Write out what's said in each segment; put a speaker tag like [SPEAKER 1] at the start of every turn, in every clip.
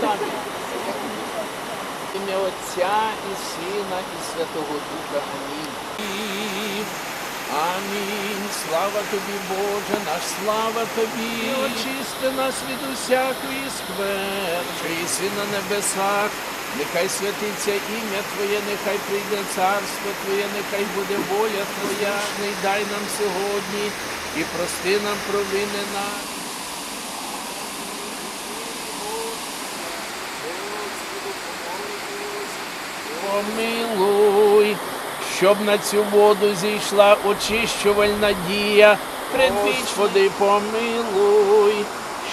[SPEAKER 1] Встати. Ім'я Отця і Сина, і Святого Духа. Амінь. Амінь. Слава тобі, Боже, наш слава тобі. І очисти нас від усякої сквер, що єси на небесах. Нехай святиться ім'я Твоє, нехай прийде царство Твоє, нехай буде воля Твоя. Не дай нам сьогодні і прости нам провини наші. Помилуй, щоб на цю воду зійшла очищувальна дія. Предвічний помилуй,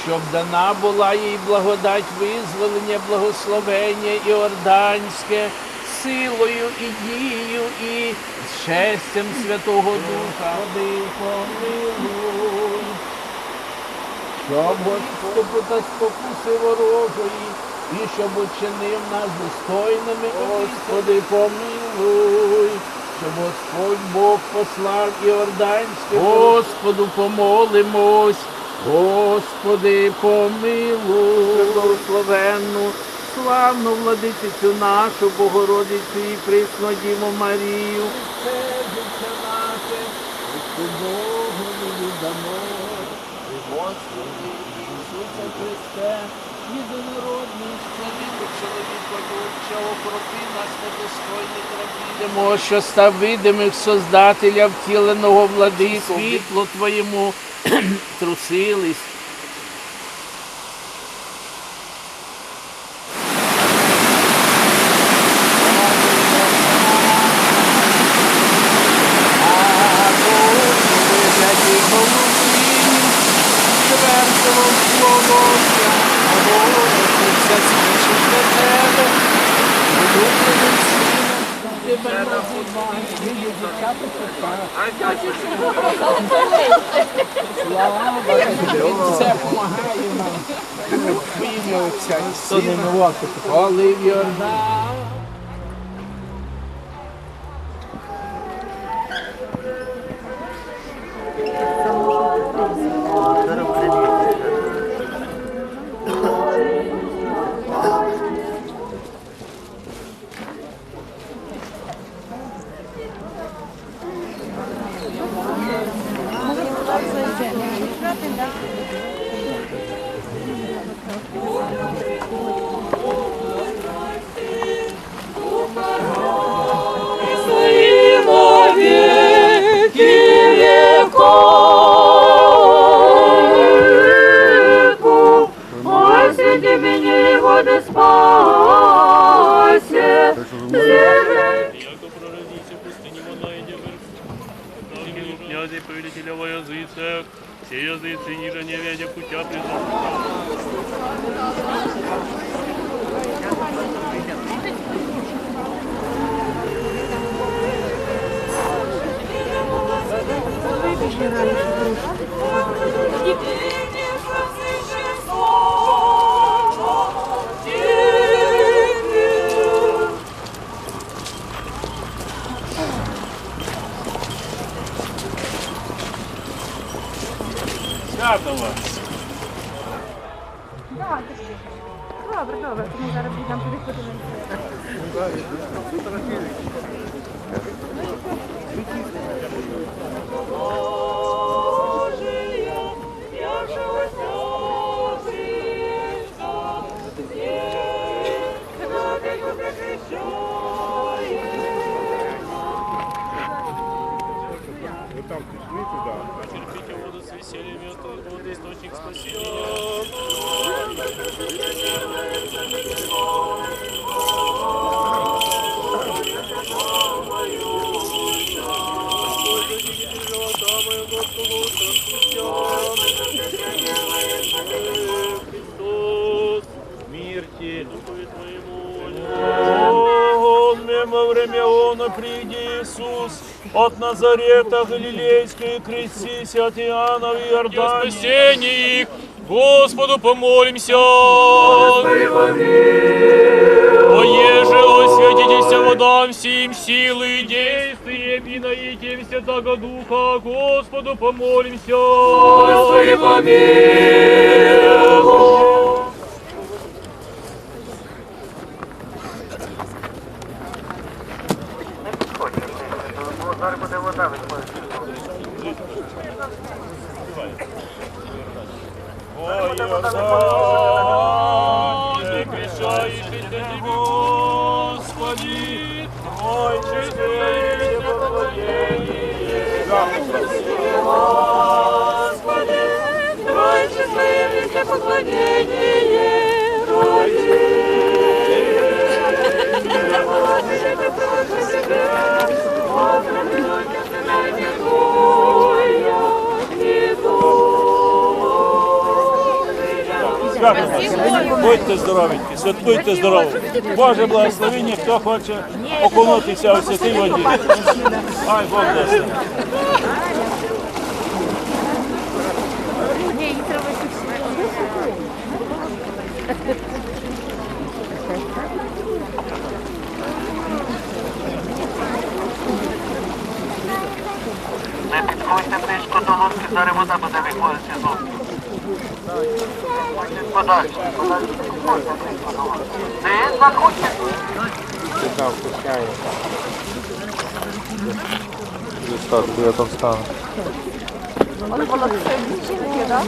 [SPEAKER 1] щоб дана була їй благодать визволення, благословення Іорданське, силою і дією, і щастям Святого Духа. Господи, помилуй щоб Господу та спокуси ворожої, і щоб учинив нас достойними, Господи, помилуй, щоб Господь Бог послав Іорданське, Господу помолимось, Господи, помилуй, благословенну, славну владичицю нашу, Богородицю і присну Діву Марію, сердце наше, Богу віддамо. Господи Ісусе Христе, єдинородний чоловіку, чоловіка, окропи нас недостойних рабів. що став видимих Создателя втіленого влади, світло Твоєму трусились. Це допомагає нам. Отця і Сина. Коли в
[SPEAKER 2] мені води спасе,
[SPEAKER 3] Яко прородися в пустыне вона и девы. Князей, повелителя во языцах, все языцы ниже не видя путя призов. Свято
[SPEAKER 2] там пришли туда.
[SPEAKER 3] Потерпите воду с весельем, и от воды источник Христос, мир тебе, Духу твоему.
[SPEAKER 4] Он, мимо время, он, приди, Иисус. От Назарета Галилейской, крестись от Иоанна в
[SPEAKER 3] О
[SPEAKER 4] Иордане.
[SPEAKER 3] спасении их, Господу помолимся. Оеже освятитесь водам всем силы и действия, и наитимся Святого Духа, Господу помолимся. Господи помилуй.
[SPEAKER 4] Ой, ти кричаєш, ти Господи, ой, чи ти
[SPEAKER 2] Господи, Рой счастливейся поклонение, Рой.
[SPEAKER 4] Будьте здоровенькі, святкуйте здорово. Боже благословення, хто хоче окунутися у святій воді. Ай, Бог дасть.
[SPEAKER 5] Не підходьте близько до лодки, зараз вода буде виходити з лодки. Подальше підходьте близько до лодки. Не заходьте.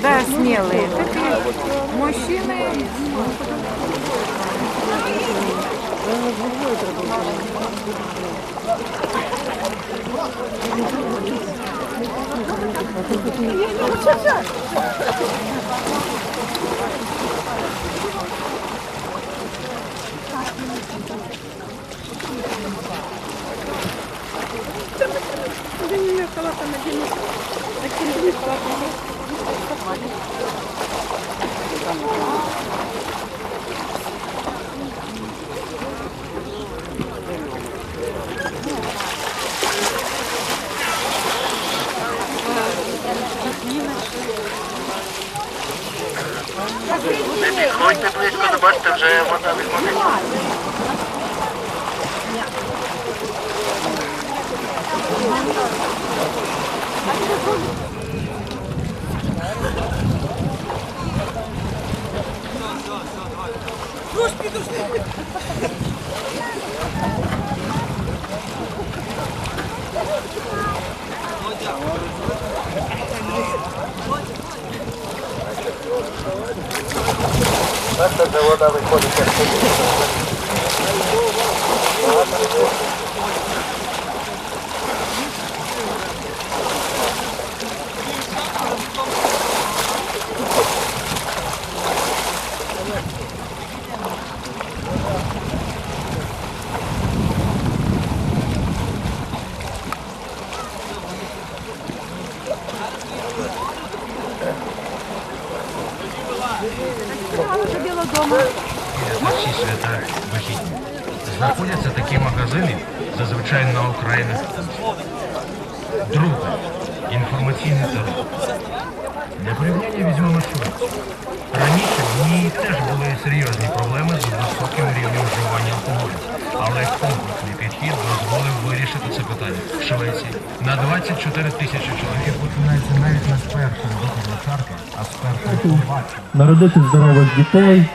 [SPEAKER 2] Да, смелые. Такие мужчины.
[SPEAKER 5] Не підходьте близько, не бачите, вже вода виходить. выходит вже вода виходить.
[SPEAKER 6] на всі свята вихідні. Знаходяться такі магазини зазвичай на окраїнах. Друге. Інформаційний тариф. Для порівняння візьмемо Швецію. Раніше в ній теж були серйозні проблеми з високим рівнем вживання алкоголю. Але комплексний підхід дозволив вирішити це питання. В Швеції на 24 тисячі чоловік починається навіть не з виходу чарки, а з першої побачення.
[SPEAKER 7] народити здорових дітей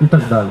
[SPEAKER 7] і так далі.